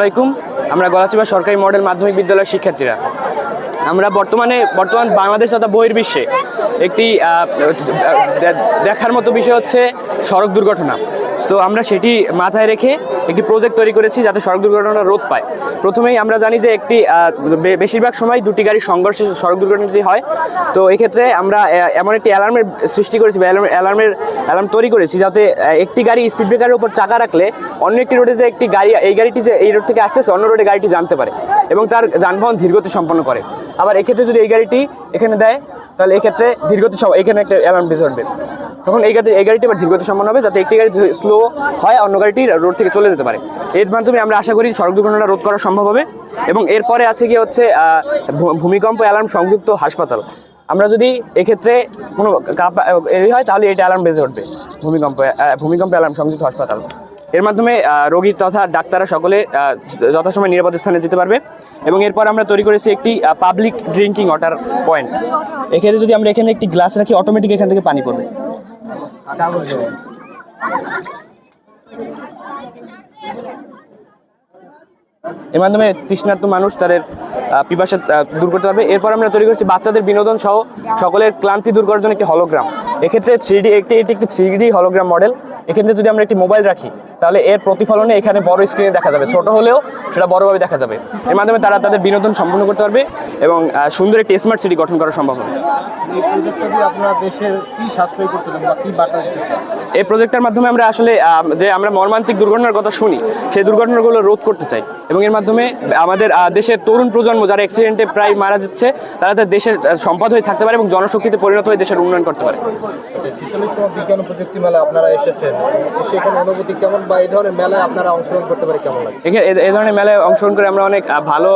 আলাইকুম। আমরা গলাচিপা সরকারি মডেল মাধ্যমিক বিদ্যালয়ের শিক্ষার্থীরা। আমরা বর্তমানে, বর্তমান বাংলাদেশ তথা বহির্বিশ্বে একটি দেখার মতো বিষয় হচ্ছে সড়ক দুর্ঘটনা। তো আমরা সেটি মাথায় রেখে একটি প্রজেক্ট তৈরি করেছি যাতে সড়ক দুর্ঘটনা রোধ পায়। প্রথমেই আমরা জানি যে একটি বেশিরভাগ সময় দুটি গাড়ির সংঘর্ষে সড়ক দুর্ঘটনাটি হয়। তো এক্ষেত্রে আমরা এমন একটি অ্যালার্মের সৃষ্টি করেছি বা অ্যালার্ম- অ্যালার্মের অ্যালার্ম তৈরি করেছি যাতে একটি গাড়ি স্পিড ব্রেকারের উপর চাকা রাখলে অন্য একটি রোডে যে একটি গাড়ি, এই গাড়িটি যে এই রোড থেকে আসতেছে, অন্য রোডে গাড়িটি জানতে পারে এবং তার যানবাহন ধীরগতি সম্পন্ন করে। আবার এক্ষেত্রে যদি এই গাড়িটি এখানে দেয়, তাহলে এক্ষেত্রে ধীরগতি এখানে একটা অ্যালার্ম বেজে তখন এই গাড়ি এই গাড়িটি আবার ধীরগতি সম্পন্ন হবে যাতে একটি গাড়ি স্লো হয় অন্য গাড়িটি রোড থেকে চলে যেতে পারে। এর মাধ্যমে আমরা আশা করি সড়ক দুর্ঘটনা রোধ করা সম্ভব হবে এবং এরপরে আছে কি হচ্ছে ভূমিকম্প অ্যালার্ম সংযুক্ত হাসপাতাল। আমরা যদি এক্ষেত্রে কোনো কাপ- এ হয়, তাহলে এটা অ্যালার্ম বেজে উঠবে। ভূমিকম্প ভূমিকম্প অ্যালার্ম সংযুক্ত হাসপাতাল। এর মাধ্যমে রোগী তথা ডাক্তাররা সকলে যথাসময় নিরাপদ স্থানে যেতে পারবে এবং এরপর আমরা তৈরি করেছি একটি পাবলিক ড্রিঙ্কিং ওয়াটার পয়েন্ট এক্ষেত্রে যদি আমরা এখানে একটি গ্লাস রাখি অটোমেটিক এখান থেকে পানি পড়বে। এর মাধ্যমে তৃষ্ণার্ত মানুষ তাদের পিপাসা দূর করতে পারবে। এরপর আমরা তৈরি করেছি বাচ্চাদের বিনোদন সহ সকলের ক্লান্তি দূর করার জন্য একটি হলোগ্রাম এক্ষেত্রে থ্রি ডি একটি, এটি একটি থ্রি ডি হলোগ্রাম মডেল এক্ষেত্রে যদি আমরা একটি মোবাইল রাখি, তাহলে এর প্রতিফলনে এখানে বড় স্ক্রিনে দেখা যাবে। ছোট হলেও সেটা বড়ভাবে দেখা যাবে। এর মাধ্যমে তারা তাদের বিনোদন সম্পন্ন করতে পারবে এবং সুন্দর একটি স্মার্ট সিটি গঠন করা সম্ভব হবে। এই প্রজেক্টটা দিয়ে আপনারা দেশের কি সাশ্রয় করতে চান বা কি বার্তা দিতে চান? এই প্রজেক্টের মাধ্যমে আমরা আসলে যে আমরা মর্মান্তিক দুর্ঘটনার কথা শুনি সেই দুর্ঘটনাগুলো রোধ করতে চাই। এবং এর মাধ্যমে আমাদের দেশের তরুণ প্রজন্ম যারা অ্যাক্সিডেন্টে প্রায় মারা যাচ্ছে তারা তাদের দেশের সম্পদ হয়ে থাকতে পারে এবং জনশক্তিতে পরিণত হয়ে দেশের উন্নয়ন করতে পারে। ছিচল্লিশতম বিজ্ঞান প্রযুক্তি মেলায় আপনারা এসেছেন। এসে অনুভূতি কেমন বা এই ধরনের মেলায় আপনারা অংশগ্রহণ করতে পারে কেমন লাগে এ- এই ধরনের মেলায় অংশগ্রহণ করে আমরা অনেক ভালো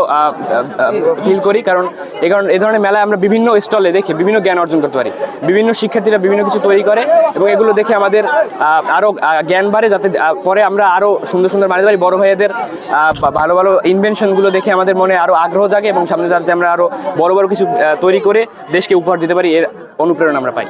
ফিল করি কারণ এই কারণ এই ধরনের মেলায় আমরা বিভিন্ন স্টলে দেখি বিভিন্ন জ্ঞান অর্জন করতে পারি। বিভিন্ন শিক্ষার্থীরা বিভিন্ন কিছু তৈরি করে এবং এগুলো দেখে আমাদের আরও আরও জ্ঞান বাড়ে যাতে পরে আমরা আরও সুন্দর সুন্দর বানাতে পারি বড়ো ভাইয়াদের ভালো ভালো ইনভেনশনগুলো দেখে আমাদের মনে আরও আগ্রহ জাগে এবং সামনে যাতে আমরা আরও বড় বড় কিছু তৈরি করে দেশকে উপহার দিতে পারি, এর অনুপ্রেরণা আমরা পাই।